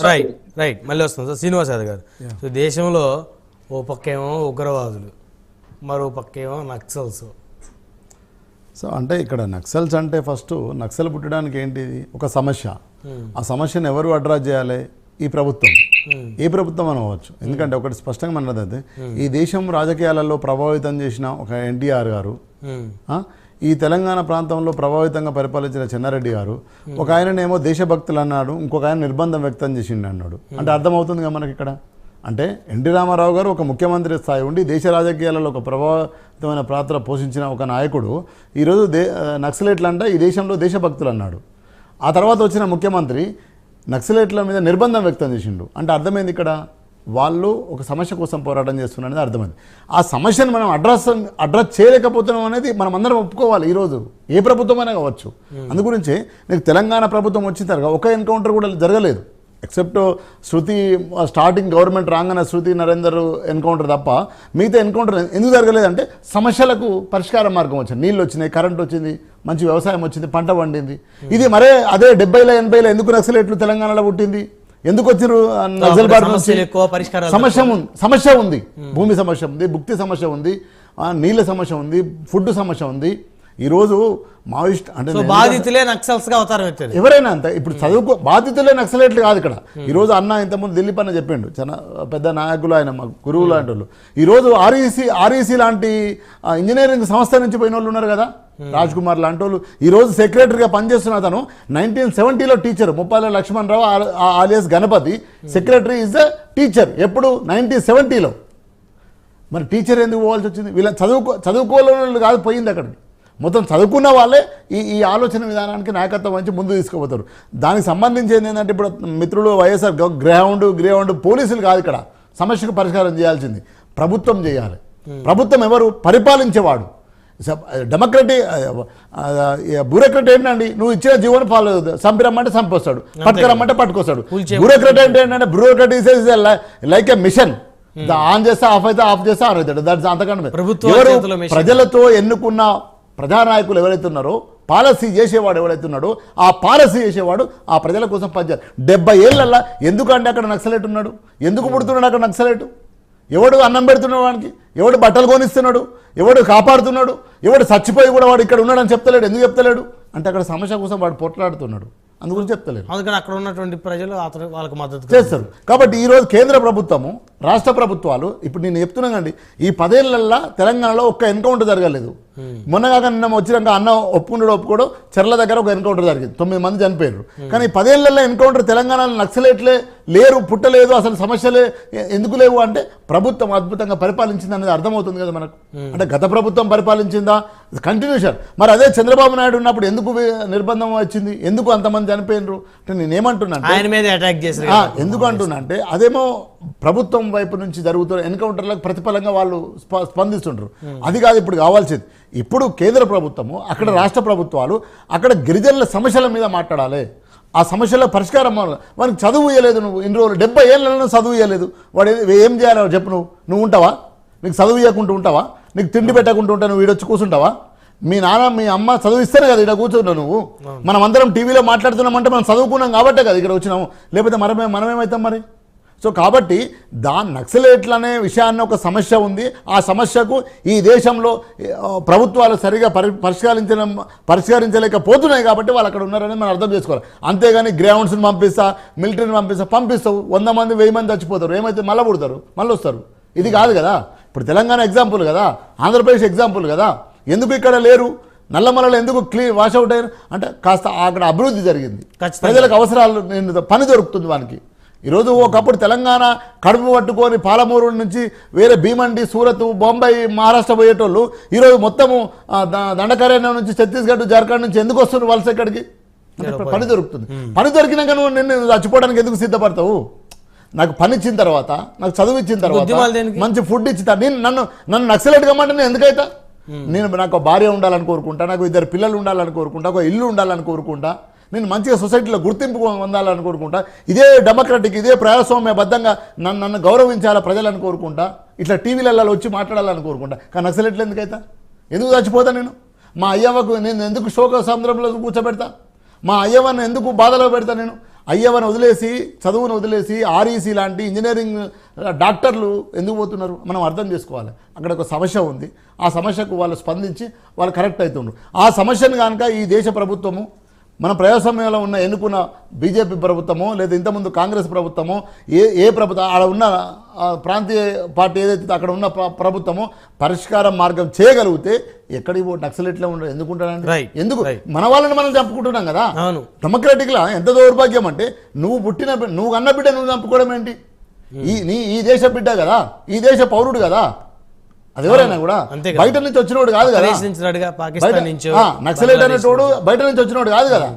Right right మళ్ళీ వస్తుంది. Sir Srinivas Yadav గారు. సో దేశంలో ఓ పక్కేమో ఉగ్రవాదులు మరో పక్కేమో నక్సల్స్. సో అంటే ఇక్కడ నక్సల్స్ అంటే ఫస్ట్ నక్సల్ పుట్టడానికి ఏంటి ఒక సమస్య. ఆ సమస్యను ఎవరు అడ్రస్ చేయాలి? ఈ ప్రభుత్వం. ఏ ప్రభుత్వం అనవచ్చు ఎందుకంటే ఒకటి స్పష్టంగా మనది ఈ దేశం రాజకీయాలలో ప్రభావితం చేసిన ఒక ఎన్టీఆర్ గారు ఈ తెలంగాణ ప్రాంతంలో ప్రభావితంగా పరిపాలించిన చెన్నారెడ్డి గారు ఒక ఆయననేమో దేశభక్తులు అన్నాడు ఇంకొక ఆయన నిర్బంధం వ్యక్తం చేసిండు అన్నాడు. అంటే అర్థమవుతుందిగా మనకి ఇక్కడ అంటే ఎన్టీ రామారావు గారు ఒక ముఖ్యమంత్రి స్థాయి ఉండి దేశ రాజకీయాలలో ఒక ప్రభావితమైన పాత్ర పోషించిన ఒక నాయకుడు ఈరోజు దే నక్సలైట్లు అంటే ఈ దేశంలో దేశభక్తులు అన్నాడు. ఆ తర్వాత వచ్చిన ముఖ్యమంత్రి నక్సలైట్ల మీద నిర్బంధం వ్యక్తం చేసిండు. అంటే అర్థమైంది ఇక్కడ? వాళ్ళు ఒక సమస్య కోసం పోరాటం చేస్తున్నారనేది అర్థమైంది. ఆ సమస్యను మనం అడ్రస్ అడ్రస్ చేయలేకపోతున్నాం అనేది మనం అందరం ఒప్పుకోవాలి ఈరోజు. ఏ ప్రభుత్వం అయినా కావచ్చు అందుగురించే నీకు తెలంగాణ ప్రభుత్వం వచ్చిన తర్వాత ఒక ఎన్కౌంటర్ కూడా జరగలేదు. ఎక్సెప్ట్ శృతి స్టార్టింగ్ గవర్నమెంట్ రాగానే శృతి నరేందర్ ఎన్కౌంటర్ తప్ప మిగతా ఎన్కౌంటర్ ఎందుకు జరగలేదంటే సమస్యలకు పరిష్కార మార్గం వచ్చింది. నీళ్ళు వచ్చినాయి కరెంట్ వచ్చింది మంచి వ్యవసాయం వచ్చింది పంట పండింది. ఇది మరే అదే డెబ్బైలో ఎనభైలో ఎందుకు నక్సలేట్లు తెలంగాణలో పుట్టింది? ఎందుకు వచ్చిరు పరిష్కారాలు సమస్య ఉంది సమస్య ఉంది భూమి సమస్య ఉంది భుక్తి సమస్య ఉంది నీళ్ళ సమస్య ఉంది ఫుడ్ సమస్య ఉంది. ఈరోజు మావోయిస్ట్ అంటే బాధితులే నక్సల్స్గా అవతారం ఎత్తారు ఎవరైనా అంతే. ఇప్పుడు చదువుకో బాధితులే నక్సలేట్లు కాదు ఇక్కడ. ఈరోజు అన్న ఇంతకుముందు దిలీప్ అన్న చెప్పిండు. చాలా పెద్ద నాయకులు ఆయన మా గురువు లాంటి వాళ్ళు ఈరోజు ఆర్ఈసీ ఆర్ఈసీ లాంటి ఇంజనీరింగ్ సంస్థ నుంచి పోయిన వాళ్ళు ఉన్నారు కదా? రాజ్ కుమార్ లాంటి వాళ్ళు ఈరోజు సెక్రటరీగా పనిచేస్తున్న అతను nineteen సెవెంటీలో teacher Muppala Lakshman Rao alias Ganapathi. Secretary is the teacher ఎప్పుడు? నైన్టీన్ సెవెంటీలో మరి టీచర్ ఎందుకు పోవాల్సి వచ్చింది? వీళ్ళ చదువుకో చదువుకోలేని వాళ్ళు కాదు పోయింది అక్కడికి. మొత్తం చదువుకున్న వాళ్ళే ఈ ఈ ఆలోచన విధానానికి నాయకత్వం వహించి ముందు తీసుకుపోతారు. దానికి సంబంధించి ఏంటంటే ఇప్పుడు మిత్రులు వైఎస్ఆర్ గ్రౌండ్ గ్రౌండ్ పోలీసులు కాదు ఇక్కడ. సమస్యకు పరిష్కారం చేయాల్సింది. ప్రభుత్వం చేయాలి. ప్రభుత్వం ఎవరు? పరిపాలించేవాడు. డెమోక్రటిక్ బ్యూరోక్రట్ ఏంటండి? నువ్వు ఇచ్చిన జీవన ఫాలో చంపిరమ్మంటే చంపొస్తాడు. పట్టుకురమ్మంటే పట్టుకొస్తాడు. బ్యూరోక్రట్ అంటే ఏంటంటే bureaucrat is like a machine on చేస్తే ఆఫ్ అయితే ఆఫ్ చేస్తే ఆన్ అవుతాడు. దట్స్ అంతకంటే ఎవరు. ప్రజలతో ఎన్నుకున్న ప్రజానాయకులు ఎవరైతే ఉన్నారో పాలసీ చేసేవాడు ఎవరైతే ఉన్నాడో ఆ పాలసీ చేసేవాడు ఆ ప్రజల కోసం పనిచేయాలి. డెబ్బై ఏళ్ళల్లా ఎందుకంటే అక్కడ నక్సలెట్ ఉన్నాడు? ఎందుకు పుడుతున్నాడు అక్కడ నక్సలెట్? ఎవడు అన్నం పెడుతున్నాడు వాడికి ఎవడు బట్టలు కొనిస్తున్నాడు? ఎవడు కాపాడుతున్నాడు? ఎవడు చచ్చిపోయి కూడా వాడు ఇక్కడ ఉన్నాడని చెప్తలేడు? ఎందుకు చెప్తలేడు? అంటే అక్కడ సమస్య కోసం వాడు పోట్లాడుతున్నాడు. అందుగురించి చెప్తలేడు. అందుకని అక్కడ ఉన్నటువంటి ప్రజలు అతను వాళ్ళకి మద్దతు చేస్తారు. కాబట్టి ఈరోజు కేంద్ర ప్రభుత్వము రాష్ట్ర ప్రభుత్వాలు ఇప్పుడు నేను చెప్తున్నానండి ఈ పదేళ్ళల్లా తెలంగాణలో ఒక్క ఎన్కౌంటర్ జరగలేదు. మొన్న కాక నిన్న వచ్చినాక అన్న ఒప్పుకున్నాడు ఒప్పుకోడు చెర్ల దగ్గర ఒక ఎన్కౌంటర్ జరిగింది. తొమ్మిది మంది చనిపోయారు కానీ ఈ పదేళ్ళలో ఎన్కౌంటర్ తెలంగాణలో నక్సలేట్లే లేరు పుట్టలేదు అసలు సమస్యలే ఎందుకు లేవు అంటే ప్రభుత్వం అద్భుతంగా పరిపాలించింది అనేది అర్థమవుతుంది కదా మనకు. అంటే గత ప్రభుత్వం పరిపాలించిందా? కంటిన్యూషన్ మరి అదే చంద్రబాబు నాయుడు ఉన్నప్పుడు ఎందుకు నిర్బంధం వచ్చింది? ఎందుకు అంతమంది చనిపోయినరు అంటే నేనేమంటున్నా అంటే ఆయన మీద అటాక్ కదా. ఎందుకు అంటున్నా అంటే అదేమో ప్రభుత్వం వైపు నుంచి జరుగుతున్న ఎన్కౌంటర్లకు ప్రతిఫలంగా వాళ్ళు స్ప- స్పందిస్తుంటారు అది కాదు ఇప్పుడు కావాల్సింది. ఇప్పుడు కేంద్ర ప్రభుత్వము అక్కడ రాష్ట్ర ప్రభుత్వాలు అక్కడ గిరిజనుల సమస్యల మీద మాట్లాడాలి. ఆ సమస్యల పరిష్కారం. వానికి చదువు ఇవ్వలేదు నువ్వు. ఇన్ని రోజులు డెబ్బై ఏళ్ళను చదువు ఇవ్వలేదు వాడు ఏ- చేయాలో చెప్పు నువ్వు. నువ్వు ఉంటావా? నీకు చదువు ఇవ్వకుండా ఉంటావా? నీకు తిండి పెట్టకుండా ఉంటా నువ్వు ఈడొచ్చి కూర్చుంటావా? మీ నాన్న మీ అమ్మ చదువు ఇస్తేనే కదా ఇక్కడ కూర్చున్నావు నువ్వు. మనం అందరం టీవీలో మాట్లాడుతున్నామంటే మనం చదువుకున్నాం కాబట్టే కదా ఇక్కడ వచ్చినాము. లేకపోతే మనమే మనమేమవుతాం మరి? సో కాబట్టి దా నక్సలేట్ల అనే విషయాన్ని ఒక సమస్య ఉంది. ఆ సమస్యకు ఈ దేశంలో ప్రభుత్వాలు సరిగా పరి పరిష్కరించడం పరిష్కరించలేకపోతున్నాయి కాబట్టి వాళ్ళు అక్కడ ఉన్నారని మనం అర్థం చేసుకోవాలి. అంతేగాని గ్రౌండ్స్ని పంపిస్తా మిలిటరీని పంపిస్తా పంపిస్తావు. వంద మంది వెయ్యి మంది చచ్చిపోతారు. ఏమైతే మళ్ళీ పుడతారు? మళ్ళీ వస్తారు. ఇది కాదు కదా. ఇప్పుడు తెలంగాణ ఎగ్జాంపుల్ కదా. ఆంధ్రప్రదేశ్ ఎగ్జాంపుల్ కదా. ఎందుకు ఇక్కడ లేరు? నల్లమలలో ఎందుకు క్లీ వాష్ అవుట్ అయ్యారు అంటే కాస్త అక్కడ అభివృద్ధి జరిగింది. ప్రజలకు అవసరాలు పని దొరుకుతుంది వానికి. ఈరోజు ఒకప్పుడు తెలంగాణ కడుపు పట్టుకొని పాలమూరు నుంచి వేరే భీమండి సూరత్ బొంబాయి మహారాష్ట్ర పోయేటోళ్ళు ఈరోజు మొత్తము ఆ, ద- దండకారణ్యం నుంచి ఛత్తీస్గఢ్ జార్ఖండ్ నుంచి ఎందుకు వస్తున్నారు వలస ఇక్కడికి పని దొరుకుతుంది. పని దొరికినాక నువ్వు నిన్ను చచ్చిపోవడానికి ఎందుకు సిద్ధపడతావు? నాకు పని ఇచ్చిన తర్వాత నాకు చదువు ఇచ్చిన తర్వాత? మంచి ఫుడ్ ఇచ్చిన నేను నన్ను నన్ను నక్సలెట్ కమ్మంటే నేను ఎందుకైతా? నేను నాకు భార్య ఉండాలని కోరుకుంటా నాకు ఇద్దరు పిల్లలు ఉండాలని కోరుకుంటా ఒక ఇల్లు ఉండాలని కోరుకుంటా. నేను మంచిగా సొసైటీలో గుర్తింపు పొందాలని కోరుకుంటా. ఇదే డెమోక్రటిక్ ఇదే ప్రజాస్వామ్యబద్ధంగా నన్ను నన్ను గౌరవించాలా ప్రజలను కోరుకుంటా. ఇట్లా టీవీలలో వచ్చి మాట్లాడాలని కోరుకుంటా. కానీ నక్సలెట్లు ఎందుకైతా? ఎందుకు చచ్చిపోతా నేను? మా అయ్యవ్వకు నేను ఎందుకు శోక సముద్రంలో కూర్చోబెడతా? మా అయ్యవ్వను ఎందుకు బాధలో పెడతా నేను? అయ్యవని వదిలేసి చదువును వదిలేసి ఆర్ఈసీ లాంటి ఇంజనీరింగ్ డాక్టర్లు ఎందుకు పోతున్నారు? మనం అర్థం చేసుకోవాలి. అక్కడ ఒక సమస్య ఉంది. ఆ సమస్యకు వాళ్ళు స్పందించి వాళ్ళు కరెక్ట్ అవుతుండ్రు ఆ సమస్యను కనుక ఈ దేశ ప్రభుత్వము మన ప్రజాస్వామ్యంలో ఉన్న ఎన్నుకున్న బీజేపీ ప్రభుత్వమో లేదా ఇంతకుముందు కాంగ్రెస్ ప్రభుత్వమో ఏ ఏ ప్రభుత్వం ఆడ ఉన్న ప్రాంతీయ పార్టీ ఏదైతే అక్కడ ఉన్న ప్ర- ప్రభుత్వమో పరిష్కారం మార్గం చేయగలిగితే ఎక్కడికి పో నక్సలెట్లే ఉండరు ఎందుకుంటారండి? Right, ఎందుకు. మన వాళ్ళని మనం చంపుకుంటున్నాం కదా? డెమోక్రటిక్లా ఎంత దౌర్భాగ్యం అంటే నువ్వు పుట్టిన నువ్వు అన్న బిడ్డ నువ్వు చంపుకోవడం ఏంటి? ఈ నీ ఈ దేశ బిడ్డ కదా? ఈ దేశ పౌరుడు కదా? అది ఎవరైనా కూడా. బయట నుంచి వచ్చినోడు కాదు కదా. పాకిస్తాన్ నుంచి నక్సలైట్ అనేటోడు బయట నుంచి వచ్చినోడు కాదు కదా.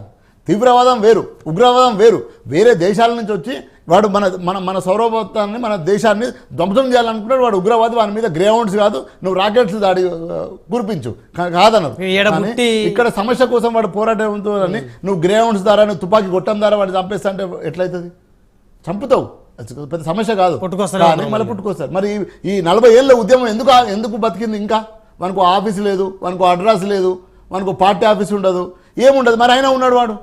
తీవ్రవాదం వేరు ఉగ్రవాదం వేరు. వేరే దేశాల నుంచి వచ్చి వాడు మన మన మన సౌరభత్వాన్ని మన దేశాన్ని ధ్వంసం చేయాలనుకుంటాడు వాడు ఉగ్రవాది వాని మీద గ్రౌండ్స్ కాదు. నువ్వు రాకెట్స్ దాడి కురిపించు. కాదన్నారు ఇక్కడ సమస్య కోసం వాడు పోరాటంతో అని నువ్వు గ్రౌండ్స్ ద్వారా నువ్వు తుపాకీ కొట్టం ద్వారా వాడు చంపేస్తా అంటే ఎట్లయితుంది? చంపుతావు. పెద్ద సమస్య కాదు. ఉన్నాం మళ్ళీ పుట్టుకొస్తారు. మరి ఈ- నలభై ఏళ్ళ ఉద్యమం ఎందుకు ఎందుకు బతికింది ఇంకా? మనకు ఆఫీస్ లేదు మనకు అడ్రస్ లేదు మనకు పార్టీ ఆఫీస్ ఉండదు. ఏముండదు? మరి అయినా ఉన్నాడు వాడు.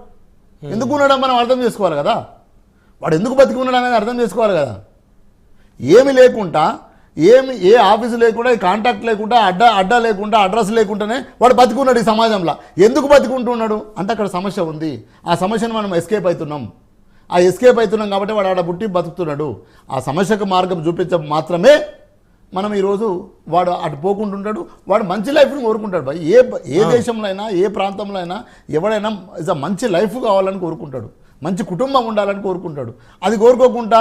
ఎందుకు ఉన్నాడో మనం అర్థం చేసుకోవాలి కదా? వాడు ఎందుకు బతికి ఉన్నాడు అనేది అర్థం చేసుకోవాలి కదా? ఏమి లేకుండా ఏమి ఏ ఆఫీసు లేకుండా ఈ కాంటాక్ట్ లేకుండా అడ్డా అడ్డా లేకుండా అడ్రస్ లేకుండానే వాడు బతికున్నాడు ఈ సమాజంలో. ఎందుకు బతికుంటున్నాడు? అంటే అక్కడ సమస్య ఉంది. ఆ సమస్యను మనం ఎస్కేప్ అవుతున్నాం. ఆ ఎస్కేప్ అవుతున్నాం కాబట్టి వాడు ఆడ పుట్టి బతుకుతున్నాడు. ఆ సమస్యకు మార్గం చూపించడం మాత్రమే మనం ఈరోజు వాడు అటు పోకుండా ఉంటాడు వాడు మంచి లైఫ్ని కోరుకుంటాడు బాయ్ ఏ ఏ దేశంలో అయినా ఏ ప్రాంతంలో అయినా ఎవడైనా ఇస్ మంచి లైఫ్ కావాలని కోరుకుంటాడు. మంచి కుటుంబం ఉండాలని కోరుకుంటాడు. అది కోరుకోకుండా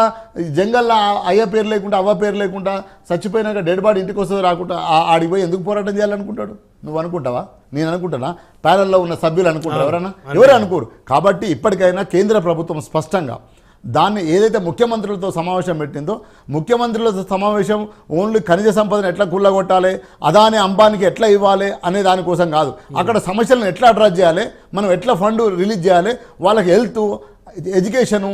జంగల్లో అయ్య పేరు లేకుండా అవ్వ పేరు లేకుండా చచ్చిపోయినాక డెడ్ బాడీ ఇంటికి వస్తుంది రాకుండా ఆ- ఆడికి పోయి ఎందుకు పోరాటం చేయాలనుకుంటాడు? నువ్వు అనుకుంటావా నేను అనుకుంటానా ప్యానల్లో ఉన్న సభ్యులు అనుకుంటారు? ఎవరన్నా? ఎవరు అనుకోరు. కాబట్టి ఇప్పటికైనా కేంద్ర ప్రభుత్వం స్పష్టంగా దాన్ని ఏదైతే ముఖ్యమంత్రులతో సమావేశం పెట్టిందో ముఖ్యమంత్రులతో సమావేశం ఓన్లీ ఖనిజ సంపదను ఎట్లా కుళ్ళగొట్టాలి అదాని అంబానికి ఎట్లా ఇవ్వాలి అనే దానికోసం కాదు. అక్కడ సమస్యలను ఎట్లా అడ్రస్ చేయాలి మనం ఎట్లా ఫండ్ రిలీజ్ చేయాలి వాళ్ళకి హెల్త్ ఎడ్యుకేషను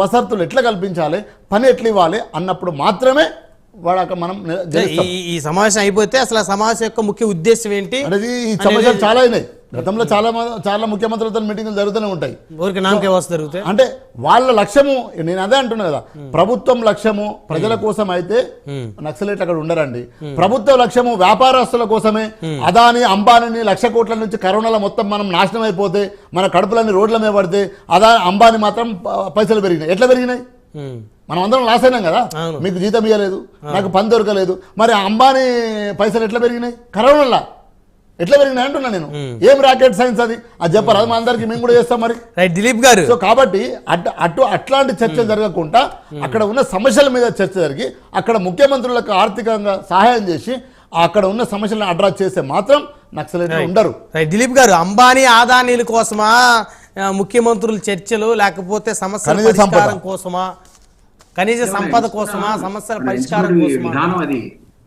వసతులు ఎట్లా కల్పించాలి పని ఎట్లా ఇవ్వాలి అన్నప్పుడు మాత్రమే అక్కడ మనం. ఈ సమావేశం అయిపోతే అసలు ఆ సమావేశం యొక్క ముఖ్య ఉద్దేశం ఏంటి అనేది ఈ సమస్యలు చాలా అయినాయి. గతంలో చాలా చాలా ముఖ్యమంత్రులతో మీటింగ్లు జరుగుతూనే ఉంటాయి. ఊరికి నామకే వస్తు జరుగుతాయి. అంటే వాళ్ళ లక్ష్యము నేను అదే అంటున్నా కదా ప్రభుత్వం లక్ష్యము ప్రజల కోసం అయితే నక్సలైట్లు అక్కడ ఉండరండి. ప్రభుత్వ లక్ష్యము వ్యాపారస్తుల కోసమే. అదాని అంబానీ లక్ష కోట్ల నుంచి కరోనాలో మొత్తం మనం నాశనం అయిపోతే మన కడుపులన్నీ రోడ్ల మీద పడితే అదా అంబానీ మాత్రం పైసలు పెరిగినాయి. ఎట్లా పెరిగినాయి. మనం అందరం లాస్ అయినాం కదా. మీకు జీతం ఇవ్వలేదు నాకు పని దొరకలేదు. మరి అంబానీ పైసలు ఎట్లా పెరిగినాయి? కరోనాలో ఎట్లా పెరిగినాయి అంటున్నా నేను. ఏం రాకెట్ సైన్స్ అది? అది చెప్పరు అది మా అందరికి మేము కూడా చేస్తాం మరి. రైట్ దిలీప్ గారు. సో కాబట్టి అటు అటు అట్లాంటి చర్చ జరగకుండా అక్కడ ఉన్న సమస్యల మీద చర్చ జరిగి అక్కడ ముఖ్యమంత్రులకు ఆర్థికంగా సహాయం చేసి అక్కడ ఉన్న సమస్యలను అడ్రస్ చేస్తే మాత్రం నక్సలైట్లు ఉండరు. రైట్ దిలీప్ గారు అంబానీ ఆదానీల కోసమా ముఖ్యమంత్రుల చర్చలు లేకపోతే సమస్యల. పరిష్కారం కోసమా? ఖనిజ సంపద కోసమా సమస్యల పరిష్కారం కోసమా? విధానం అది.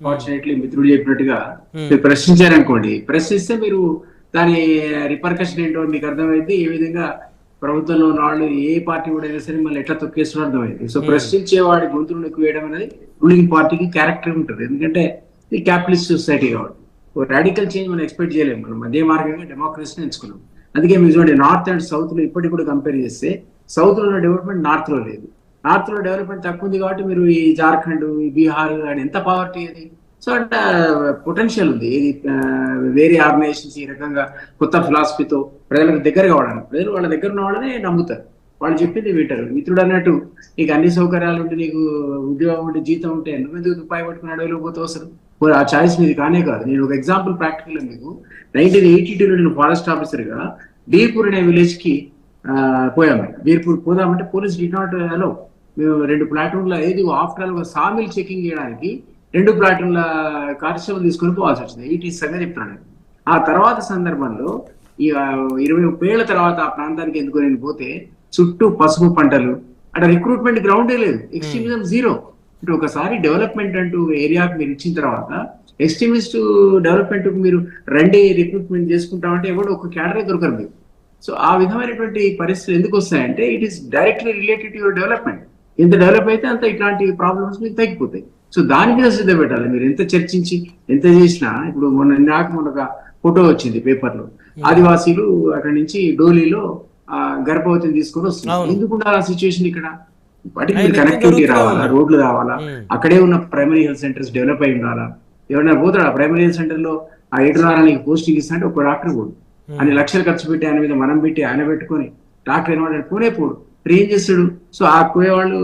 ఫార్చునేట్లీ మిత్రుడు చెప్పినట్టుగా మీరు ప్రశ్నించారనుకోండి. ప్రశ్నిస్తే మీరు దాని రిపర్కషన్ ఏంటో మీకు అర్థమైంది ఏ విధంగా ప్రభుత్వంలో ఉన్న వాళ్ళు ఏ పార్టీ కూడా అయినా సరే మళ్ళీ ఎట్లా తొక్కేస్తున్నారు అర్థమైంది. సో ప్రశ్నించే వాడి గొంతులను ఎక్కువ వేయడం అనేది రూలింగ్ పార్టీకి క్యారెక్టర్ ఉంటుంది. ఎందుకంటే ఇది క్యాపిటలిస్ట్ సొసైటీ కాబట్టి. రాడికల్ చేంజ్ మనం ఎక్స్పెక్ట్ చేయలేము మనం మధ్య మార్గంగా డెమోక్రసీని ఎంచుకున్నాం. అందుకే మీరు చూడండి నార్త్ అండ్ సౌత్లో ఇప్పటికి కూడా కంపేర్ చేస్తే సౌత్లో ఉన్న డెవలప్మెంట్ నార్త్లో లేదు. నార్త్లో డెవలప్మెంట్ తక్కువ ఉంది కాబట్టి మీరు ఈ జార్ఖండ్ ఈ బీహార్ అండ్ ఎంత పావర్టీ అది? సో అంట పొటెన్షియల్ ఉంది. ఇది ఆ, వేరే ఆర్గనైజేషన్స్ ఈ రకంగా కొత్త ఫిలాసఫీతో ప్రజలకు దగ్గర కావడానికి ప్రజలు వాళ్ళ దగ్గర ఉన్న వాళ్ళనే నమ్ముతారు. వాళ్ళు చెప్పింది వింటారు. మిత్రుడు అన్నట్టు నీకు అన్ని సౌకర్యాలు ఉంటే నీకు ఉద్యోగం ఉంటే జీతం ఉంటే నువ్వు ఎందుకు దుపాయి పట్టుకుని అడవిలో పోతే అవసరం? మరి ఆ చాయిస్ మీది కానే కాదు. నేను ఒక ఎగ్జాంపుల్ ప్రాక్టికల్ మీకు నైన్టీన్ ఎయిటీ టూలో నేను ఫారెస్ట్ ఆఫీసర్గా బీర్పూర్ అనే విలేజ్కి పోయాము బీర్పూర్ పోదామంటే పోలీస్ డి నాట్ అలో మేము రెండు ప్లాటూన్ల ఏది ఆఫ్టర్ ఆల్ సామిల్ చెకింగ్ చేయడానికి రెండు ప్లాటూన్ల కానిస్టేబుల్ తీసుకొని పోవాల్సి వచ్చింది. ఎయిటీ సంగతి చెప్తున్నాను. నేను. ఆ తర్వాత సందర్భంలో ఈ ఇరవై ముప్పై ఏళ్ళ తర్వాత ఆ ప్రాంతానికి ఎందుకు నేను పోతే చుట్టూ పసుపు పంటలు అక్కడ రిక్రూట్మెంట్ గ్రౌండే లేదు. ఎక్స్ట్రీమిజం జీరో అంటే ఒకసారి డెవలప్మెంట్ అంటూ ఏరియాకి మీరు ఇచ్చిన తర్వాత ఎక్స్ట్రీమిస్ట్ డెవలప్మెంట్ మీరు రండి రిక్రూట్మెంట్ చేసుకుంటామంటే ఎవడు ఒక క్యాడరే దొరకరు మీకు సో ఆ విధమైనటువంటి పరిస్థితులు ఎందుకు వస్తాయంటే it is directly related to your development ఎంత డెవలప్ అయితే అంత ఇట్లాంటి ప్రాబ్లమ్స్ మీకు తగ్గిపోతాయి. సో దాని మీద శ్రద్ధ పెట్టాలి. మీరు ఎంత చర్చించి ఎంత చేసినా ఇప్పుడు మొన్న నాకు మొన్న ఒక ఫోటో వచ్చింది పేపర్లో. ఆదివాసీలు అక్కడి నుంచి డోలీలో ఆ, గర్భవతిని తీసుకొని వస్తుంది అవును. ఎందుకు ఉండాలి ఆ సిచ్యువేషన్ ఇక్కడ? వాటికి కనెక్టివిటీ రావాలా. రోడ్లు రావాలా? ఉమ్. అక్కడే ఉన్న ప్రైమరీ హెల్త్ సెంటర్స్ డెవలప్ అయి ఉండాలా? ఎవరైనా పోతాడా? ప్రైమరీ హెల్త్ సెంటర్లో ఆ ఏడున్నరానికి పోస్టింగ్ ఇస్తా అంటే ఒక డాక్టర్ పోడు. అని లక్షలు ఖర్చు పెట్టి ఆయన మీద మనం పెట్టి ఆయన పెట్టుకొని డాక్టర్ అయిన పోనే పోడు. మరి ఏం చేస్తాడు. సో ఆ పోయేవాళ్ళు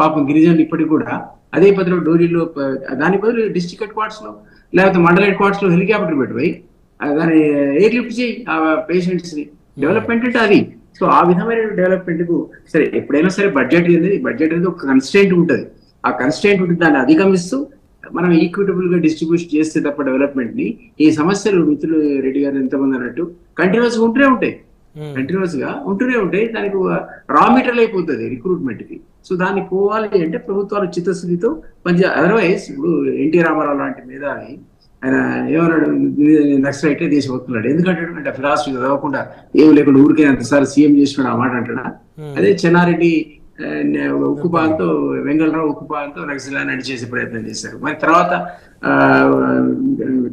పాపం గిరిజనులు ఇప్పటికి కూడా అదే పదిలో డోరీలో దాని బదులు డిస్ట్రిక్ట్ హెడ్ క్వార్టర్స్లో లేకపోతే మండల హెడ్ క్వార్టర్స్లో హెలికాప్టర్ పెట్టిపోయి దాని దాన్ని ఎయిర్ లిఫ్ట్ చేయి ఆ పేషెంట్స్ని డెవలప్మెంట్ అంటే అది. సో ఆ విధమైన డెవలప్మెంట్కు సరే ఎప్పుడైనా సరే బడ్జెట్ అనేది బడ్జెట్ అనేది ఒక కన్స్టెంట్ ఉంటుంది. ఆ కన్స్టెంట్ ఉంటుంది దాన్ని అధిగమిస్తూ మనం ఈక్విటబుల్గా డిస్ట్రిబ్యూషన్ చేస్తే తప్ప డెవలప్మెంట్ని ఈ సమస్యలు మిత్రులు రెడ్డి గారు ఎంతమంది అన్నట్టు కంటిన్యూస్ ఉంటూనే ఉంటాయి. కంటిన్యూస్గా ఉంటూనే ఉంటాయి. దానికి రా మెటీరియల్ అయిపోతుంది రిక్రూట్మెంట్కి. సో దాన్ని పోవాలి అంటే ప్రభుత్వాలు చిత్తశుద్ధితో పనిచే అదర్వైజ్ ఇప్పుడు ఎన్టీ రామారావు లాంటి మీద ఆయన ఏమన్నాడు? నక్సలైతే దేశభక్తున్నాడు ఎందుకంటే అంటే ఫిలాసఫీ చదవకుండా ఏం లేకుండా ఊరికే అంతసారి సీఎం చేసినాడు ఆ మాట అంటాడా? అదే చెన్నారెడ్డి ఆ, ఉక్కుపాలతో వెంగళరావు ఉక్కుపాలతో నక్సల్ నడిచేసే ప్రయత్నం చేశారు. మరి తర్వాత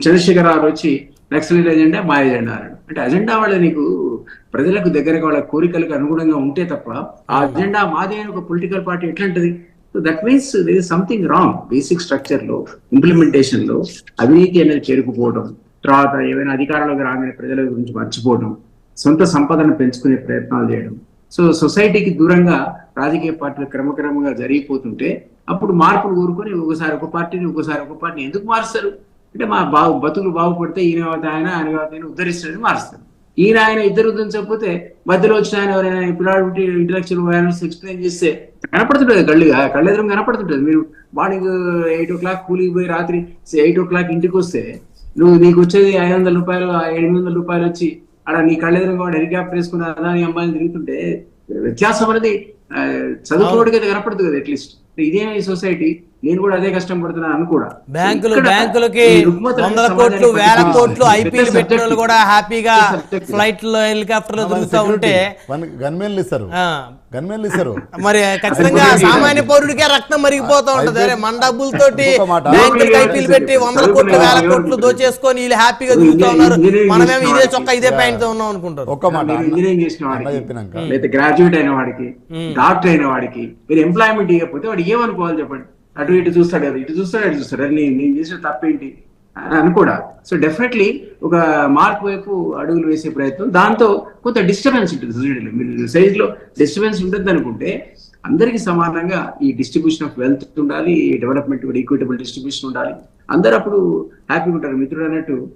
చంద్రశేఖరరావు వచ్చి నక్సల్ ఎజెండా మా ఎజెండా అన్నాడు. అంటే అజెండా వాళ్ళ నీకు ప్రజలకు దగ్గరగా వాళ్ళ కోరికలకు అనుగుణంగా ఉంటే తప్ప ఆ అజెండా మాదే అని ఒక political party ఎట్లంటది? So that means they something wrong basic స్ట్రక్చర్లో ఇంప్లిమెంటేషన్లో అవినీతి అనేది చేరుకుపోవడం తర్వాత ఏమైనా అధికారంలోకి రాగానే ప్రజల గురించి మర్చిపోవడం సొంత సంపదను పెంచుకునే ప్రయత్నాలు చేయడం. సో సొసైటీకి దూరంగా రాజకీయ పార్టీలు క్రమక్రమంగా జరిగిపోతుంటే అప్పుడు మార్పులు కోరుకొని ఒకసారి ఒక పార్టీని ఒకసారి ఒక పార్టీని ఎందుకు మారుస్తారు? అంటే మా బాగు బతుకులు బాగుపడితే ఈయన ఆయన ఆయన ఉద్ధరిస్తారని మారుస్తారు. ఈయన ఆయన ఇద్దరు చెప్పితే మధ్యలో వచ్చిన ఆయన ఎవరైనా పిల్లాడు ఇంటలెక్చువల్ అవేర్నెస్ ఎక్స్ప్లెయిన్ చేస్తే కనపడుతుంటది కళ్ళుగా కళ్ళెదురు కనపడుతుంటది. మీరు మార్నింగ్ ఎయిట్ ఓ క్లాక్ కూలికి పోయి రాత్రి ఎయిట్ ఓ క్లాక్ ఇంటికి వస్తే నువ్వు నీకు వచ్చేది ఐదు వందల రూపాయలు ఎనిమిది వందల రూపాయలు వచ్చి అక్కడ నీ కళ్ళెదురుగా కూడా హెలికాప్టర్ వేసుకుని అదాని అమ్మాయిని తిరుగుతుంటే వ్యత్యాసం అనేది చదువుకోవడానికి అయితే కనపడుతుంది కదా అట్లీస్ట్ ఇదే సొసైటీ నేను కూడా అదే కష్టం పడుతున్నాను అని కూడా. బ్యాంకులు బ్యాంకులకి వందల కోట్లు వేల. కోట్లు ఐపీఎల్ పెట్టిన. కూడా హ్యాపీగా. ఫ్లైట్లో హెలికాప్టర్లో తిరుగుతూ ఉంటే గన్మెన్లు ఇస్తారు ఆ, గన్మెన్లు ఇస్తారు మరి ఖచ్చితంగా సామాన్య పౌరుడికే రక్తం మరిగిపోతూ ఉంటది. అరే మన డబ్బులతోటి మాట. బ్యాంకులకి ఐపీఎల్ పెట్టి వందల కోట్లు వేల కోట్లు దోచేసుకొని వీళ్ళు హ్యాపీగా తిరుగుతూ ఉన్నారు. మనమేమో ఇదే చొక్కా ఇదే ప్యాంట్తో ఉన్నాం అనుకుంటారు. ఒక్క మాట ఇంజనీరింగ్ చేసిన వాడికి. లేదా గ్రాడ్యుయేట్ అయిన వాడికి డాక్టర్ అయిన వాడికి మీరు ఎంప్లాయ్మెంట్ ఇవ్వకపోతే వాడు ఏమనుకోవాలి చెప్పండి? అటు ఇటు చూస్తాడు కదా ఇటు చూస్తాడు అటు చూస్తాడు. అరే నేను నేను చేసిన తప్పేంటి? అని అనుకోడా? సో డెఫినెట్లీ ఒక మార్క్ వైపు అడుగులు వేసే ప్రయత్నం. దాంతో కొంత డిస్టర్బెన్స్ ఉంటుంది సొసైటీలో మీరు సైజ్లో డిస్టర్బెన్స్ ఉంటుంది అనుకుంటే అందరికీ సమానంగా ఈ డిస్ట్రిబ్యూషన్ ఆఫ్ వెల్త్ ఉండాలి డెవలప్మెంట్ కూడా ఈక్విటబుల్ డిస్ట్రిబ్యూషన్ ఉండాలి. అందరూ అప్పుడు హ్యాపీగా ఉంటారు. మిత్రుడు అన్నట్టు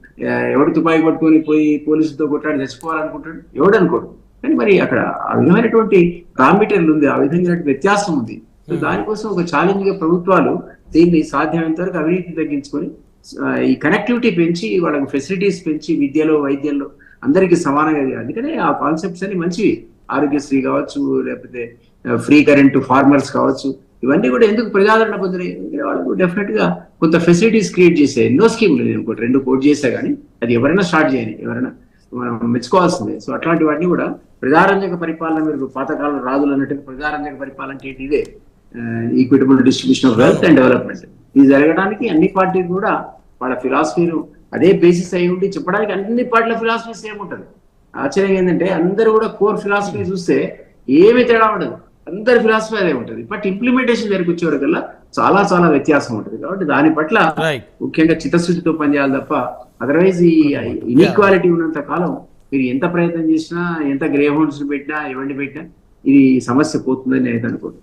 ఎవడు తుపాయి పట్టుకొని పోయి పోలీసులతో కొట్టాడు చచ్చిపోవాలనుకుంటాడు? ఎవడు అనుకోడు. కానీ మరి అక్కడ ఆ విధమైనటువంటి కాంపిటర్లు ఉంది. ఆ విధంగా వ్యత్యాసం ఉంది. సో దానికోసం ఒక ఛాలెంజ్గా ప్రభుత్వాలు దీన్ని సాధ్యమైనంత వరకు అవినీతి తగ్గించుకొని ఈ కనెక్టివిటీ పెంచి వాళ్ళకి ఫెసిలిటీస్ పెంచి విద్యలో వైద్యంలో అందరికీ సమానంగా చేయాలి. అందుకనే ఆ కాన్సెప్ట్స్ అన్ని మంచివి. ఆరోగ్యశ్రీ కావచ్చు లేకపోతే ఫ్రీ కరెంట్ ఫార్మర్స్ కావచ్చు ఇవన్నీ కూడా ఎందుకు ప్రజాదరణ పొందినాయి వాళ్ళకు డెఫినెట్గా కొంత ఫెసిలిటీస్ క్రియేట్ చేసే ఎన్నో స్కీములు నేను రెండు కోట్ చేసా కానీ అది ఎవరైనా స్టార్ట్ చేయని ఎవరైనా మనం మెచ్చుకోవాల్సిందే. సో అట్లాంటి వాటిని కూడా ప్రజారంజక పరిపాలన మీరు పాతకాలం రాజులు అన్నట్టుగా ప్రజారంజక పరిపాలన అంటే ఇదే. Equitable distribution of wealth and development ఇది జరగడానికి అన్ని పార్టీలు కూడా వాళ్ళ ఫిలాసఫీలు అదే బేసిస్ అయి ఉండి చెప్పడానికి అన్ని పార్టీల ఫిలాసఫీ సేమ్ ఉంటుంది. ఆశ్చర్యం ఏంటంటే అందరూ కూడా కోర్ ఫిలాసఫీ చూస్తే ఏమీ తేడా ఉండదు. అందరి ఫిలాసఫీ అదే ఉంటుంది. బట్ ఇంప్లిమెంటేషన్ దగ్గరికి వచ్చే వరకల్లా చాలా చాలా వ్యత్యాసం ఉంటుంది. కాబట్టి దాని పట్ల ముఖ్యంగా చిత్తశుద్ధితో పనిచేయాలి తప్ప అదర్వైజ్ ఈ ఇన్ఈక్వాలిటీ ఉన్నంత కాలం మీరు ఎంత ప్రయత్నం చేసినా ఎంత గ్రే హౌండ్స్ పెట్టినా ఎవరిని పెట్టినా ఇది సమస్య పోతుందని నేను అనుకోను.